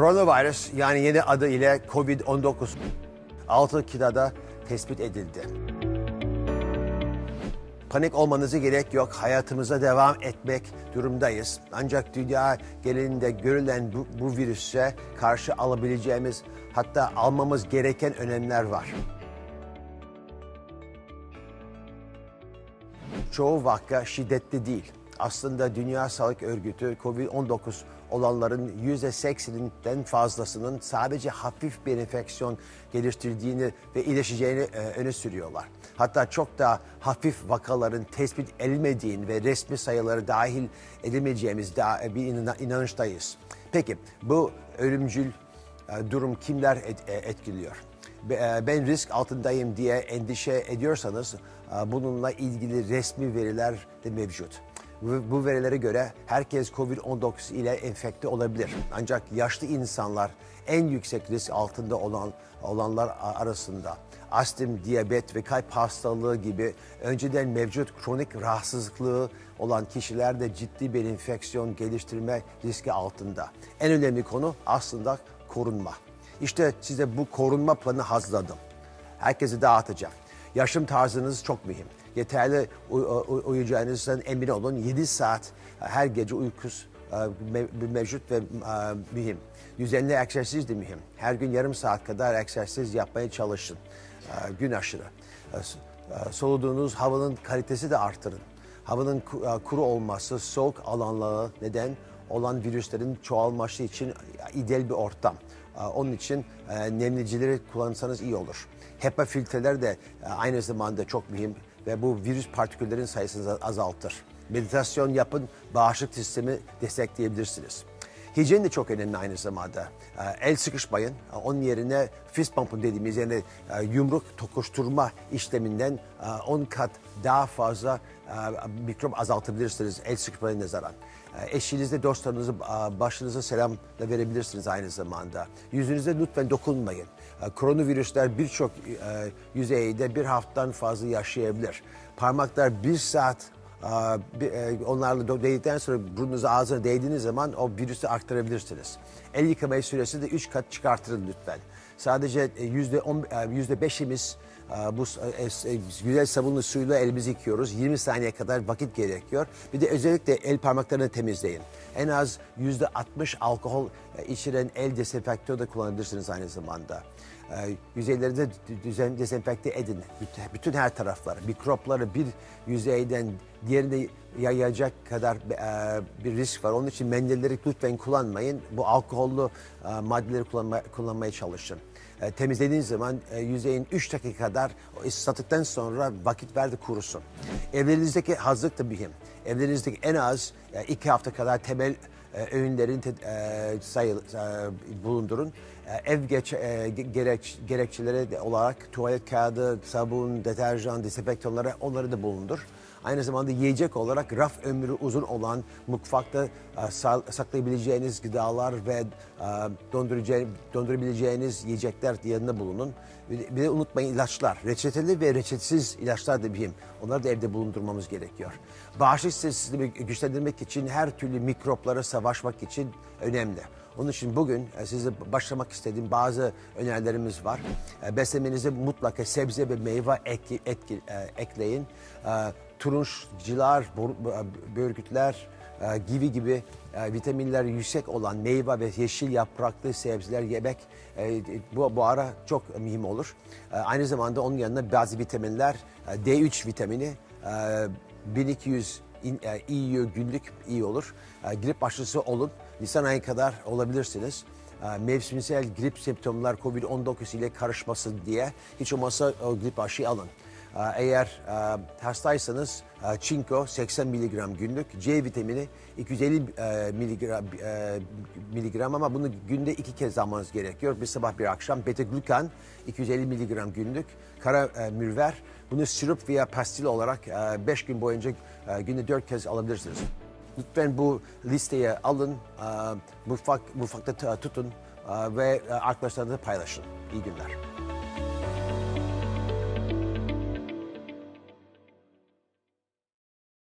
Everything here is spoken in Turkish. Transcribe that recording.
Koronavirüs yani yeni adı ile COVID-19 6 kıtada tespit edildi. Panik olmanıza gerek yok. Hayatımıza devam etmek durumdayız. Ancak dünya genelinde görülen bu, bu virüse karşı alabileceğimiz hatta almamız gereken önlemler var. çoğu vaka şiddetli değil. Aslında Dünya Sağlık Örgütü COVID-19 olanların %80'inden fazlasının sadece hafif bir enfeksiyon geliştirdiğini ve iyileşeceğini e, öne sürüyorlar. Hatta çok daha hafif vakaların tespit edilmediğini ve resmi sayıları dahil edemeyeceğimiz daha bir inan- inanıştayız. Peki bu ölümcül e, durum kimler et- e, etkiliyor? E, Ben risk altındayım diye endişe ediyorsanız e, bununla ilgili resmi veriler de mevcut. Bu verilere göre herkes COVID-19 ile enfekte olabilir. Ancak yaşlı insanlar en yüksek risk altında olan olanlar arasında. Astım, diyabet ve kalp hastalığı gibi önceden mevcut kronik rahatsızlıklığı olan kişiler de ciddi bir enfeksiyon geliştirme riski altında. En önemli konu aslında korunma. İşte size bu korunma planı hazırladım. Herkese dağıtacağım. Yaşam tarzınız çok mühim. Yeterli uy- uy- uyuyacağınızdan emin olun. 7 saat e, her gece uykus e, me- mevcut ve e, mühim. Düzenli egzersiz de mühim. Her gün yarım saat kadar egzersiz yapmaya çalışın. Gün aşırı. Soluduğunuz havanın kalitesi de artırın. Havanın ku- kuru olması soğuk alanlara neden olan virüslerin çoğalması için ideal bir ortam. Onun için e, nemlicileri kullanırsanız iyi olur. HEPA filtreler de e, aynı zamanda çok mühim ve bu virüs partiküllerin sayısını azaltır. Meditasyon yapın, bağışıklık sistemi destekleyebilirsiniz. Hijyen de çok önemli aynı zamanda. Ee, El sıkışmayın. Ee, Onun yerine fist pump'ın dediğimiz yani e, yumruk tokuşturma işleminden e, 10 kat daha fazla e, mikrop azaltabilirsiniz el sıkışmaya nazaran. E, Eşinizle, dostlarınızı, e, başınıza selam verebilirsiniz aynı zamanda. Yüzünüze lütfen dokunmayın. E, Koronavirüsler birçok e, yüzeyde bir haftadan fazla yaşayabilir. Parmaklar bir saat e, e, onlarla değdikten sonra burnunuzu ağzına değdiğiniz zaman o virüsü aktarabilirsiniz. El yıkama süresi de 3 kat çıkartırın lütfen. Sadece e, yüzde 5'imiz bu s- e, e, güzel sabunlu suyla elimizi yıkıyoruz. 20 saniye kadar vakit gerekiyor. Bir de özellikle el parmaklarını temizleyin. En az yüzde 60 alkol e, içeren el dezenfektörü de kullanabilirsiniz aynı zamanda. E, yüzeyleri de dü- düzen, dezenfekte edin. Bütün, her tarafları. Mikropları bir yüzeyden diğerine yayacak kadar bir risk var. Onun için mendilleri lütfen kullanmayın. Bu alkollü maddeleri kullanma, kullanmaya çalışın. E, temizlediğiniz zaman e, yüzeyin 3 dakika kadar ıslattıktan sonra vakit verdi kurusun. Evlerinizdeki hazırlık da mühim. Evlerinizdeki en az 2 hafta kadar temel e, öğünlerin te- e, sayı e, bulundurun. E, ev geç, e, ge- gereç, gerekçeleri olarak tuvalet kağıdı, sabun, deterjan, dezenfektanları onları da bulundur. Aynı zamanda yiyecek olarak raf ömrü uzun olan mutfakta e, sa- saklayabileceğiniz gıdalar ve e, dondurabileceğiniz yiyecekler yanında bulunun. Bir de, unutmayın ilaçlar. Reçeteli ve reçetesiz ilaçlar da mühim. Onları da evde bulundurmamız gerekiyor. Bağışıklık sistemini güçlendirmek için her türlü mikroplara savaşmak için önemli. Onun için bugün e, size başlamak istediğim bazı önerilerimiz var. E, Beslemenize mutlaka sebze ve meyve eki- etki- e, ekleyin. E, Turunçgılar, bor- e, börgütler e, gibi gibi e, vitaminler yüksek olan meyve ve yeşil yapraklı sebzeler yemek e, bu, bu ara çok mühim olur. E, Aynı zamanda onun yanında bazı vitaminler, e, D3 vitamini, e, 1200 in- e, yiyor, günlük iyi olur. E, grip aşısı olun. Nisan ayı kadar olabilirsiniz. E, mevsimsel grip semptomlar COVID-19 ile karışmasın diye hiç olmazsa o grip aşıyı alın. E, eğer e, hastaysanız e, çinko 80 miligram günlük, C vitamini 250 e, miligram, e, miligram ama bunu günde iki kez almanız gerekiyor. Bir sabah bir akşam beta glukan 250 miligram günlük, kara e, mürver bunu sirup veya pastil olarak 5 gün boyunca e, günde 4 kez alabilirsiniz. Lütfen bu listeye alın, e, mutfak, mutfakta tutun e, ve e, arkadaşlarınızla paylaşın. İyi günler.